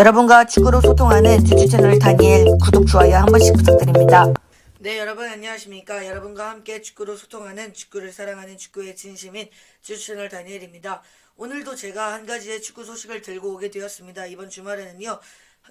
여러분과 축구로 소통하는 주주 채널 다니엘 구독 좋아요 한 번씩 부탁드립니다. 네 여러분 안녕하십니까 여러분과 함께 축구로 소통하는 축구를 사랑하는 축구의 진심인 주주 채널 다니엘입니다. 오늘도 제가 한 가지의 축구 소식을 들고 오게 되었습니다. 이번 주말에는요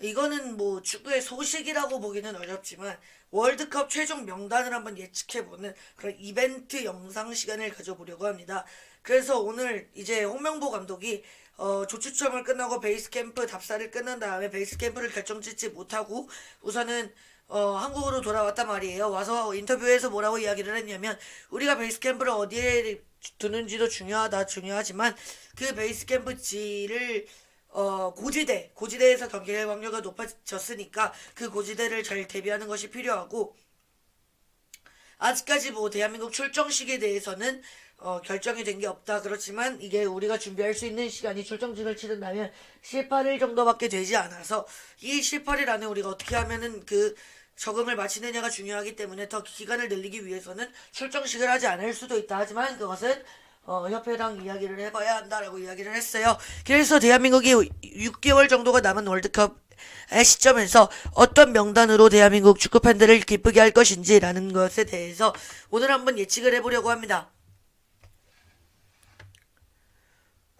이거는 뭐 축구의 소식이라고 보기는 어렵지만 월드컵 최종 명단을 한번 예측해보는 그런 이벤트 영상 시간을 가져보려고 합니다. 그래서 오늘 이제 홍명보 감독이 어, 조추첨을 끝나고 베이스 캠프 답사를 끝난 다음에 베이스 캠프를 결정짓지 못하고 우선은 어, 한국으로 돌아왔단 말이에요. 와서 인터뷰에서 뭐라고 이야기를 했냐면 우리가 베이스 캠프를 어디에 두는지도 중요하다 중요하지만 그 베이스 캠프 지를 어, 고지대, 고지대에서 경기할 확률가 높아졌으니까 그 고지대를 잘 대비하는 것이 필요하고 아직까지 뭐 대한민국 출정식에 대해서는 어, 결정이 된 게 없다. 그렇지만 이게 우리가 준비할 수 있는 시간이 출정식을 치른다면 18일 정도밖에 되지 않아서 이 18일 안에 우리가 어떻게 하면은 그 적응을 마치느냐가 중요하기 때문에 더 기간을 늘리기 위해서는 출정식을 하지 않을 수도 있다. 하지만 그것은 어, 협회랑 이야기를 해봐야 한다라고 이야기를 했어요. 그래서 대한민국이 6개월 정도가 남은 월드컵 의 시점에서 어떤 명단으로 대한민국 축구 팬들을 기쁘게 할 것인지라는 것에 대해서 오늘 한번 예측을 해보려고 합니다.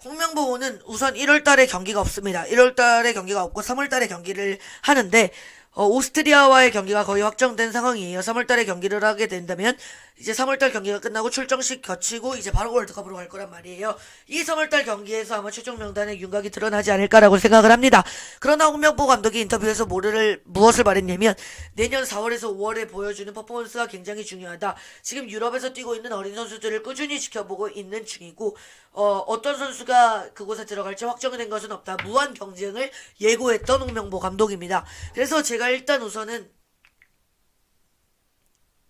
홍명보호는 우선 1월 달에 경기가 없습니다. 1월 달에 경기가 없고 3월 달에 경기를 하는데 어, 오스트리아와의 경기가 거의 확정된 상황이에요. 3월 달에 경기를 하게 된다면 이제 3월 달 경기가 끝나고 출정식 거치고 이제 바로 월드컵으로 갈 거란 말이에요. 이 3월 달 경기에서 아마 최종 명단에 윤곽이 드러나지 않을까라고 생각을 합니다. 그러나 홍명보 감독이 인터뷰에서 뭐를 무엇을 말했냐면 내년 4월에서 5월에 보여주는 퍼포먼스가 굉장히 중요하다. 지금 유럽에서 뛰고 있는 어린 선수들을 꾸준히 지켜보고 있는 중이고 어, 어떤 선수가 그곳에 들어갈지 확정이 된 것은 없다. 무한 경쟁을 예고했던 홍명보 감독입니다. 그래서 제가 일단 우선은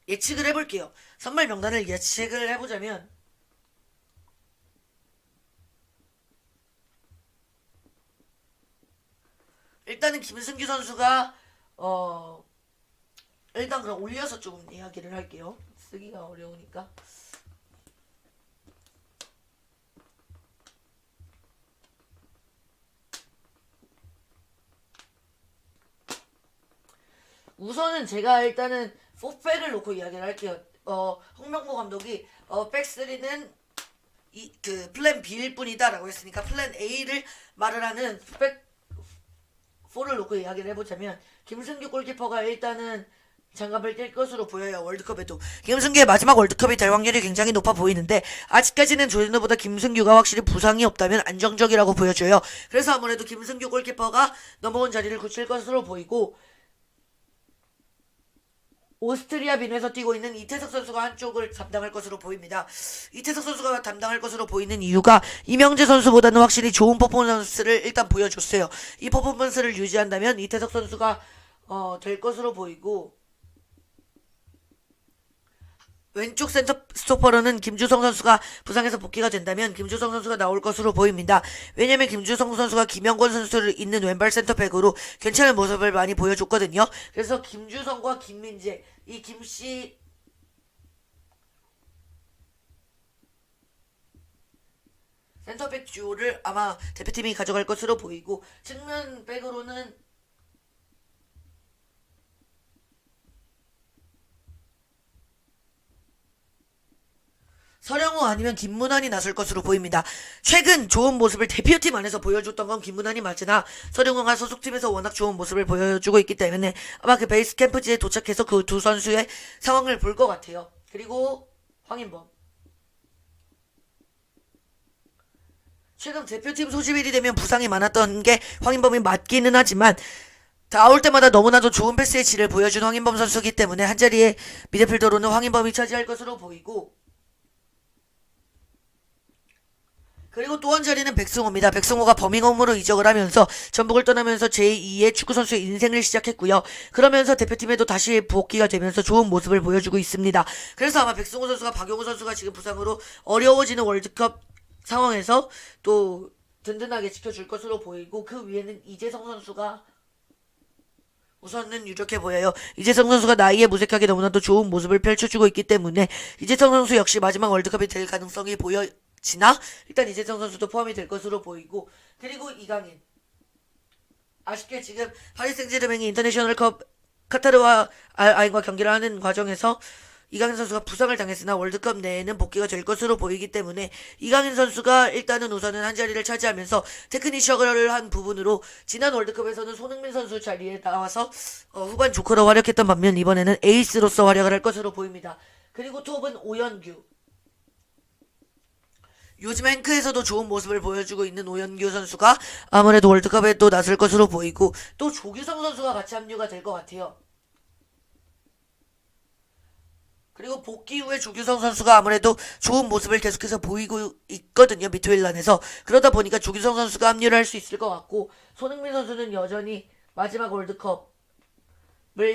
예측을 해볼게요. 선발 명단을 예측을 해보자면 일단은 김승규 선수가 어 일단 그럼 올려서 조금 이야기를 할게요. 쓰기가 어려우니까. 우선은 제가 일단은 4백을 놓고 이야기를 할게요. 어, 홍명보 감독이 어, 백3는 이, 그 플랜 B일 뿐이다 라고 했으니까 플랜 A를 말을 하는 백 4를 놓고 이야기를 해보자면 김승규 골키퍼가 일단은 장갑을 낄 것으로 보여요 월드컵에도 김승규의 마지막 월드컵이 될 확률이 굉장히 높아 보이는데 아직까지는 조현우보다 김승규가 확실히 부상이 없다면 안정적이라고 보여져요 그래서 아무래도 김승규 골키퍼가 넘어온 자리를 굳힐 것으로 보이고 오스트리아 빈에서 뛰고 있는 이태석 선수가 한쪽을 담당할 것으로 보입니다. 이태석 선수가 담당할 것으로 보이는 이유가 이명재 선수보다는 확실히 좋은 퍼포먼스를 일단 보여줬어요. 이 퍼포먼스를 유지한다면 이태석 선수가 어, 될 것으로 보이고 왼쪽 센터 스토퍼로는 김주성 선수가 부상해서 복귀가 된다면 김주성 선수가 나올 것으로 보입니다. 왜냐면 김주성 선수가 김영권 선수를 잇는 왼발 센터백으로 괜찮은 모습을 많이 보여줬거든요. 그래서 김주성과 김민재 이 김씨 센터백 듀오를 아마 대표팀이 가져갈 것으로 보이고 측면 백으로는 서령우 아니면 김문환이 나설 것으로 보입니다. 최근 좋은 모습을 대표팀 안에서 보여줬던 건 김문환이 맞으나 서령우가 소속팀에서 워낙 좋은 모습을 보여주고 있기 때문에 아마 그 베이스 캠프지에 도착해서 그 두 선수의 상황을 볼 것 같아요. 그리고 황인범. 최근 대표팀 소집일이 되면 부상이 많았던 게 황인범이 맞기는 하지만 나올 때마다 너무나도 좋은 패스의 질을 보여준 황인범 선수기 때문에 한자리에 미드필더로는 황인범이 차지할 것으로 보이고 그리고 또 한 자리는 백승호입니다. 백승호가 버밍엄으로 이적을 하면서 전북을 떠나면서 제2의 축구 선수의 인생을 시작했고요. 그러면서 대표팀에도 다시 복귀가 되면서 좋은 모습을 보여주고 있습니다. 그래서 아마 백승호 선수가 박용호 선수가 지금 부상으로 어려워지는 월드컵 상황에서 또 든든하게 지켜줄 것으로 보이고 그 위에는 이재성 선수가 우선은 유력해 보여요. 이재성 선수가 나이에 무색하게 너무나도 좋은 모습을 펼쳐주고 있기 때문에 이재성 선수 역시 마지막 월드컵이 될 가능성이 보여 지나 일단 이재성 선수도 포함이 될 것으로 보이고 그리고 이강인 아쉽게 지금 파리 생제르맹이 인터내셔널컵 카타르와 알- 아인과 경기를 하는 과정에서 이강인 선수가 부상을 당했으나 월드컵 내에는 복귀가 될 것으로 보이기 때문에 이강인 선수가 일단은 우선은 한 자리를 차지하면서 테크니셔를 한 부분으로 지난 월드컵에서는 손흥민 선수 자리에 나와서 어, 후반 조커로 활약했던 반면 이번에는 에이스로서 활약을 할 것으로 보입니다. 그리고 톱은 오연규. 요즘 행크에서도 좋은 모습을 보여주고 있는 오연규 선수가 아무래도 월드컵에 또 나설 것으로 보이고 또 조규성 선수가 같이 합류가 될 것 같아요. 그리고 복귀 후에 조규성 선수가 아무래도 좋은 모습을 계속해서 보이고 있거든요. 미토일란에서. 그러다 보니까 조규성 선수가 합류를 할 수 있을 것 같고 손흥민 선수는 여전히 마지막 월드컵을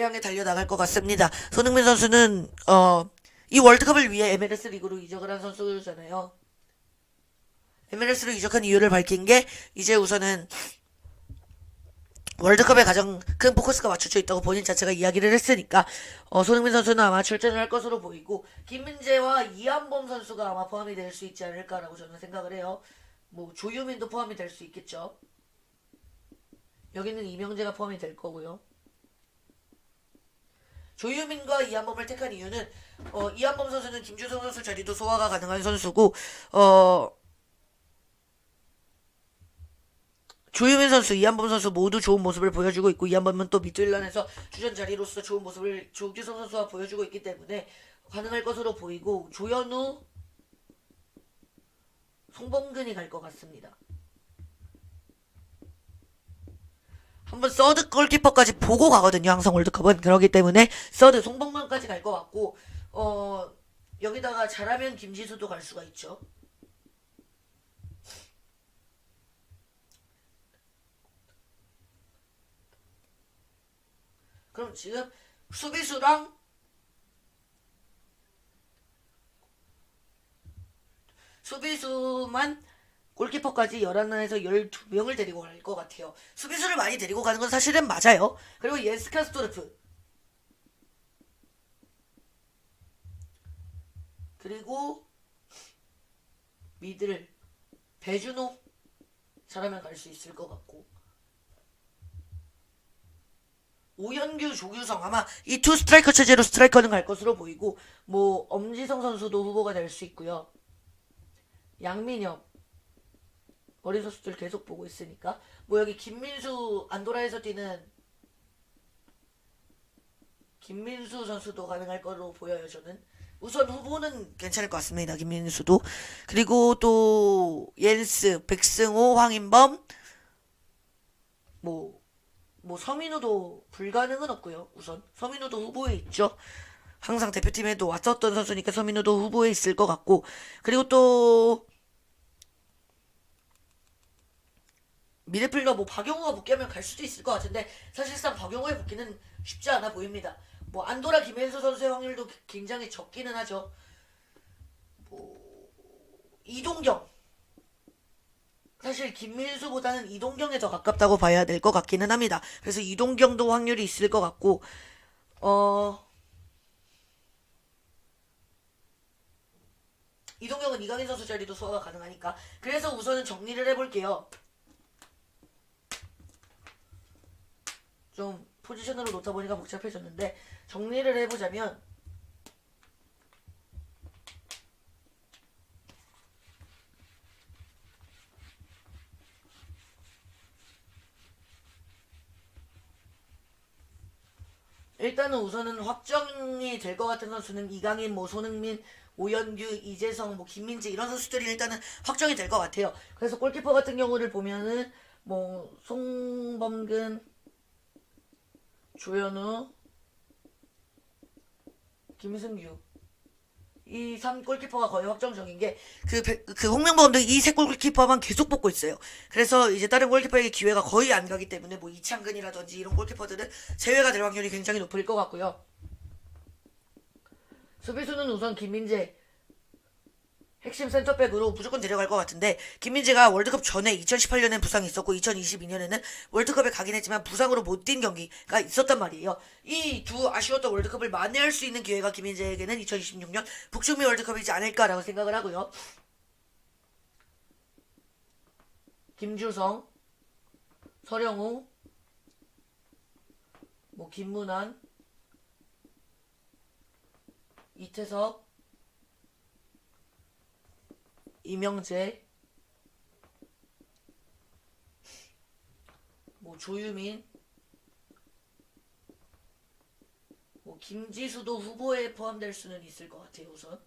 향해 달려나갈 것 같습니다. 손흥민 선수는 어, 이 월드컵을 위해 MLS 리그로 이적을 한 선수잖아요. MLS로 이적한 이유를 밝힌 게 이제 우선은 월드컵에 가장 큰 포커스가 맞춰져 있다고 본인 자체가 이야기를 했으니까 어, 손흥민 선수는 아마 출전을 할 것으로 보이고 김민재와 이한범 선수가 아마 포함이 될 수 있지 않을까라고 저는 생각을 해요. 뭐 조유민도 포함이 될 수 있겠죠. 여기는 이명재가 포함이 될 거고요. 조유민과 이한범을 택한 이유는 어, 이한범 선수는 김주성 선수 자리도 소화가 가능한 선수고 어 조유민 선수, 이한범 선수 모두 좋은 모습을 보여주고 있고 이한범은 또 미들란에서 주전 자리로서 좋은 모습을 조규성 선수가 보여주고 있기 때문에 가능할 것으로 보이고 조현우, 송범근이 갈 것 같습니다. 한번 서드 골키퍼까지 보고 가거든요. 항상 월드컵은 그렇기 때문에 서드 송범근까지 갈 것 같고 어 여기다가 잘하면 김지수도 갈 수가 있죠. 그럼 지금 수비수랑 수비수만 골키퍼까지 11에서 12명을 데리고 갈 것 같아요. 수비수를 많이 데리고 가는 건 사실은 맞아요. 그리고 예스 카스토르프. 그리고 미들 배준호 잘하면 갈 수 있을 것 같고 오연규, 조규성 아마 이 투 스트라이커 체제로 스트라이커는 갈 것으로 보이고 뭐 엄지성 선수도 후보가 될 수 있고요. 양민혁 어린 선수들 계속 보고 있으니까. 뭐 여기 김민수 안도라에서 뛰는 김민수 선수도 가능할 거로 보여요 저는. 우선 후보는 괜찮을 것 같습니다 김민수도. 그리고 또 옌스 백승호 황인범. 뭐 뭐 서민우도 불가능은 없고요. 우선 서민우도 후보에 있죠. 항상 대표팀에도 왔었던 선수니까 서민우도 후보에 있을 것 같고 그리고 또 미드필더 뭐 박용호가 복귀하면 갈 수도 있을 것 같은데 사실상 박용호의 복귀는 쉽지 않아 보입니다. 뭐 안도라 김현수 선수의 확률도 굉장히 적기는 하죠. 뭐 이동경 사실 김민수보다는 이동경에 더 가깝다고 봐야 될 것 같기는 합니다. 그래서 이동경도 확률이 있을 것 같고 어 이동경은 이강인 선수 자리도 소화가 가능하니까 그래서 우선은 정리를 해볼게요. 좀 포지션으로 놓다 보니까 복잡해졌는데 정리를 해보자면 일단은 우선은 확정이 될 것 같은 선수는 이강인, 뭐 손흥민, 오연규, 이재성, 뭐 김민재 이런 선수들이 일단은 확정이 될 것 같아요. 그래서 골키퍼 같은 경우를 보면은 뭐 송범근, 조현우, 김승규 이3 골키퍼가 거의 확정적인 게 그 그 홍명보 감독이 이 세 골키퍼만 계속 뽑고 있어요. 그래서 이제 다른 골키퍼에게 기회가 거의 안 가기 때문에 뭐 이창근이라든지 이런 골키퍼들은 제외가 될 확률이 굉장히 높을 것 같고요. 수비수는 우선 김민재 핵심 센터백으로 무조건 데려갈 것 같은데 김민재가 월드컵 전에 2018년엔 부상이 있었고 2022년에는 월드컵에 가긴 했지만 부상으로 못 뛴 경기가 있었단 말이에요. 이 두 아쉬웠던 월드컵을 만회할 수 있는 기회가 김민재에게는 2026년 북중미 월드컵이지 않을까라고 생각을 하고요. 김주성, 서령우, 뭐 김문환, 이태석, 이명재, 뭐 조유민, 뭐 김지수도 후보에 포함될 수는 있을 것 같아요 우선.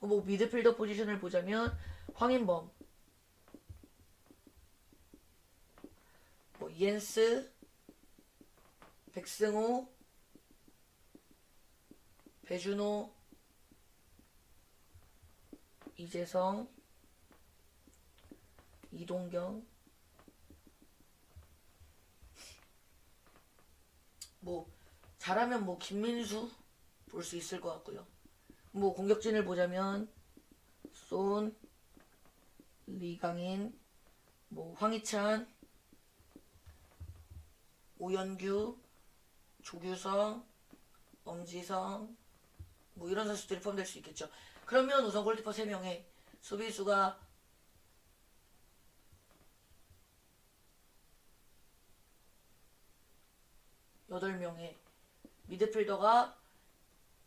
뭐 미드필더 포지션을 보자면 황인범, 뭐 이엔스, 백승호, 배준호, 이재성, 이동경, 뭐 잘하면 뭐 김민수 볼 수 있을 것 같고요. 뭐 공격진을 보자면 손, 리강인, 뭐 황희찬, 오연규, 조규성, 엄지성 뭐 이런 선수들이 포함될 수 있겠죠. 그러면 우선 골키퍼 3명에 수비수가 여덟 명에 미드필더가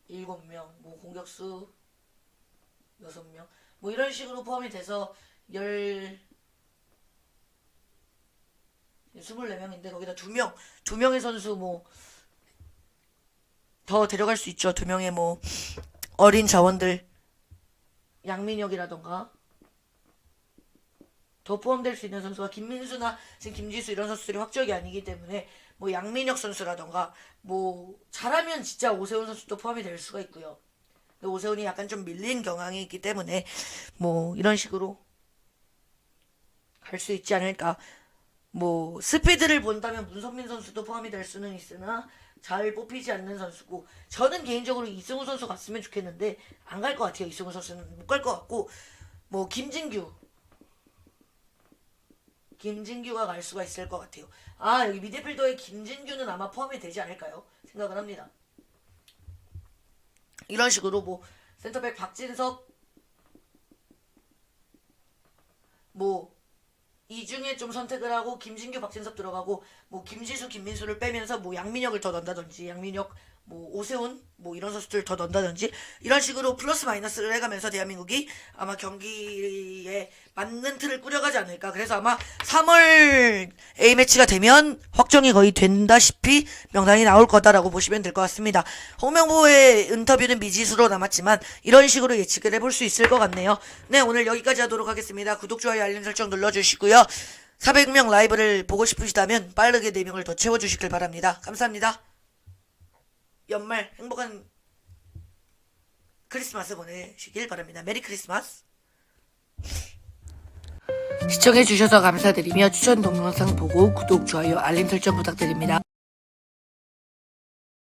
일곱 명, 뭐 공격수 여섯 명, 뭐 이런 식으로 포함이 돼서 열 24명인데 거기다 두 명, 두 명의 선수 뭐 더 데려갈 수 있죠. 두 명의 뭐 어린 자원들 양민혁이라던가 더 포함될 수 있는 선수가 김민수나 지금 김지수 이런 선수들이 확정이 아니기 때문에 뭐 양민혁 선수라던가 뭐 잘하면 진짜 오세훈 선수도 포함이 될 수가 있고요. 오세훈이 약간 좀 밀린 경향이 있기 때문에 뭐 이런 식으로 갈 수 있지 않을까. 뭐 스피드를 본다면 문선민 선수도 포함이 될 수는 있으나 잘 뽑히지 않는 선수고 저는 개인적으로 이승우 선수 갔으면 좋겠는데 안 갈 것 같아요. 이승우 선수는 못 갈 것 같고 뭐 김진규 김진규가 갈 수가 있을 것 같아요. 아 여기 미드필더에 김진규는 아마 포함이 되지 않을까요? 생각을 합니다. 이런 식으로 뭐 센터백 박진석 뭐 이 중에 좀 선택을 하고 김진규 박진석 들어가고 뭐 김지수 김민수를 빼면서 뭐 양민혁을 더 넣는다든지 양민혁 뭐 오세훈 뭐 이런 선수들 더 넣는다든지 이런 식으로 플러스 마이너스를 해가면서 대한민국이 아마 경기에 맞는 틀을 꾸려가지 않을까. 그래서 아마 3월 A매치가 되면 확정이 거의 된다시피 명단이 나올 거다라고 보시면 될 것 같습니다. 홍명보의 인터뷰는 미지수로 남았지만 이런 식으로 예측을 해볼 수 있을 것 같네요. 네 오늘 여기까지 하도록 하겠습니다. 구독 좋아요 알림 설정 눌러주시고요. 400명 라이브를 보고 싶으시다면 빠르게 4명을 더 채워주시길 바랍니다. 감사합니다 연말 행복한 크리스마스 보내시길 바랍니다. 메리 크리스마스. 시청해주셔서 감사드리며 추천 동영상 보고 구독, 좋아요, 알림 설정 부탁드립니다.